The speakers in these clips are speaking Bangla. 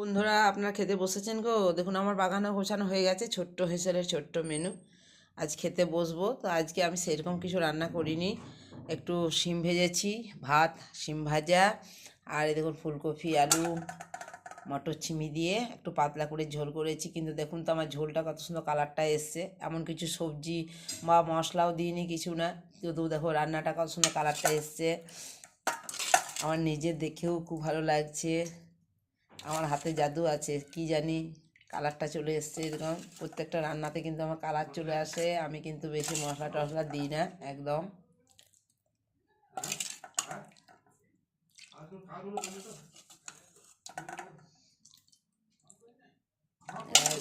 বন্ধুরা আপনার খেতে বসেছেন গো? দেখুন, আমার বাগানে গোছানো হয়ে গেছে, ছোট্ট হেসেলের ছোট্ট মেনু। আজ খেতে বসবো। তো আজকে আমি সেরকম কিছু রান্না করিনি। একটু শিম ভেজেছি, ভাত, শিম ভাজা, আর এই দেখুন, ফুলকপি, আলু, মটর চিমি দিয়ে একটু পাতলা করে ঝোল করেছি। কিন্তু দেখুন তো, আমার ঝোলটা কত সুন্দর কালারটা এসছে। এমন কিছু সবজি বা মশলাও দিইনি, কিছু না। কিন্তু দেখো, রান্নাটা কত সুন্দর কালারটা এসছে। আমার নিজের দেখেও খুব ভালো লাগছে। আমার হাতে জাদু আছে, কি জানি? কালারটা চলে এসছে এরকম। প্রত্যেকটা রান্নাতে কিন্তু আমার কালার চলে আসে। আমি কিন্তু বেশি মশলা টশলা দিই না, একদম।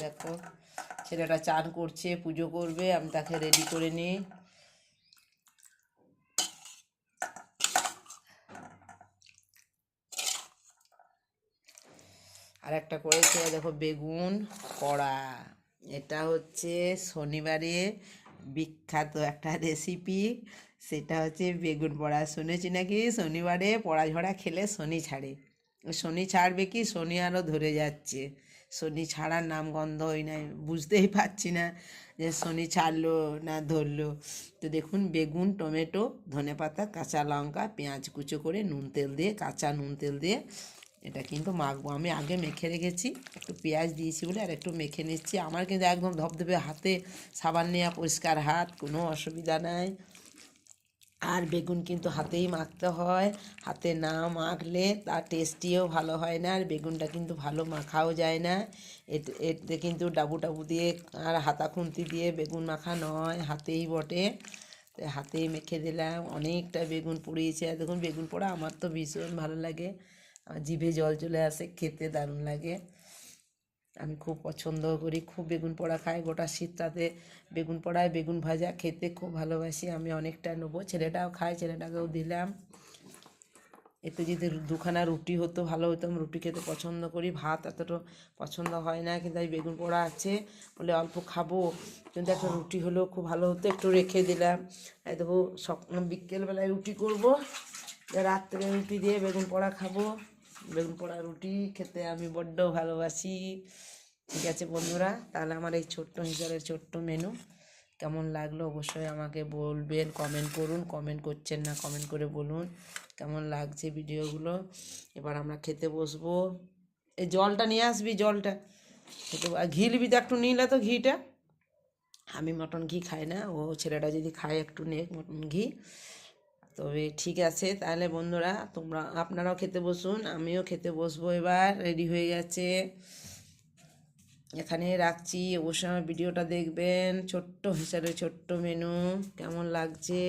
দেখো, ছেলেটা চান করছে, পুজো করবে, আমি তাকে রেডি করে নিই। আর একটা করেছে, দেখো, বেগুন, কড়া। এটা হচ্ছে শনিবারে বিখ্যাত একটা রেসিপি। সেটা হচ্ছে বেগুন পড়া শুনেছি নাকি? শনিবারে পড়া ঝড়া খেলে শনি ছাড়ে। শনি ছাড়বে কি? শনি আরও ধরে যাচ্ছে। শনি ছাড়ার নাম গন্ধই নাই। বুঝতেই পারছি না যে শনি ছাড়লো না ধরলো। তো দেখুন, বেগুন, টমেটো, ধনেপাতা, কাঁচা লঙ্কা, পেঁয়াজ কুচো করে নুন তেল দিয়ে, কাঁচা নুন তেল দিয়ে এটা কিন্তু মাখবো। আমি আগে মেখে রেখেছি, একটু পেঁয়াজ দিয়েছি বলে আর একটু মেখে নিচ্ছি। আমার কিন্তু একদম ধপধপে হাতে, সাবান নেওয়া পরিষ্কার হাত, কোনো অসুবিধা নাই। আর বেগুন কিন্তু হাতেই মাখতে হয়। হাতে না মাখলে তার টেস্টিও ভালো হয় না, আর বেগুনটা কিন্তু ভালো মাখাও যায় না। এতে কিন্তু ডাবু টাবু দিয়ে আর হাতা খুন্তি দিয়ে বেগুন মাখা নয়, হাতেই বটে। হাতেই মেখে দিলাম। অনেকটা বেগুন পুড়িয়েছে। দেখুন, বেগুন পোড়া আমার তো ভীষণ ভালো লাগে। আমার জিভে জল চলে আসে, খেতে দারুণ লাগে। আমি খুব পছন্দ করি, খুব বেগুন পোড়া খাই। গোটা শীতটাতে বেগুন পোড়ায় বেগুন ভাজা খেতে খুব ভালোবাসি। আমি অনেকটা নেব। ছেলেটাও খায়, ছেলেটাকেও দিলাম। এতে যদি দুখানা রুটি হতো, ভালো হতো। আমি রুটি খেতে পছন্দ করি। ভাত এতটা পছন্দ হয় না, কিন্তু আমি বেগুন পোড়া আছে বলে অল্প খাব। কিন্তু একটা রুটি হলেও খুব ভালো হতো। একটু রেখে দিলাম। দেখো সক, বিকেলবেলায় রুটি করব। রাত্রে রুটি দিয়ে বেগুন পোড়া খাব। বেগুন পোড়া রুটি খেতে আমি বড্ড ভালোবাসি। ঠিক আছে বন্ধুরা, তাহলে আমার এই ছোট্ট হিসাবে ছোট্ট মেনু কেমন লাগল অবশ্যই আমাকে বলবেন। কমেন্ট করুন কমেন্ট করছেন না কমেন্ট করে বলুন কেমন লাগছে ভিডিওগুলো। এবার আমরা খেতে বসবো। এই জলটা নিয়ে আসবি, জলটা। খেতে ঘি নিবি তো একটু, নিলে তো ঘিটা। আমি মটন ঘি খাই না, ও ছেলেটা যদি খায় একটু নে, মটন ঘি। তবে ঠিক আছে, তাহলে বন্ধুরা তোমরা আপনারাও খেতে বসুন, আমিও খেতে বসবো এবার রেডি হয়ে গেছে। এখানে রাখছি, অবশ্যই আমার ভিডিওটা দেখবেন, ছোট্ট হিসাবে ছোট্ট মেনু কেমন লাগছে?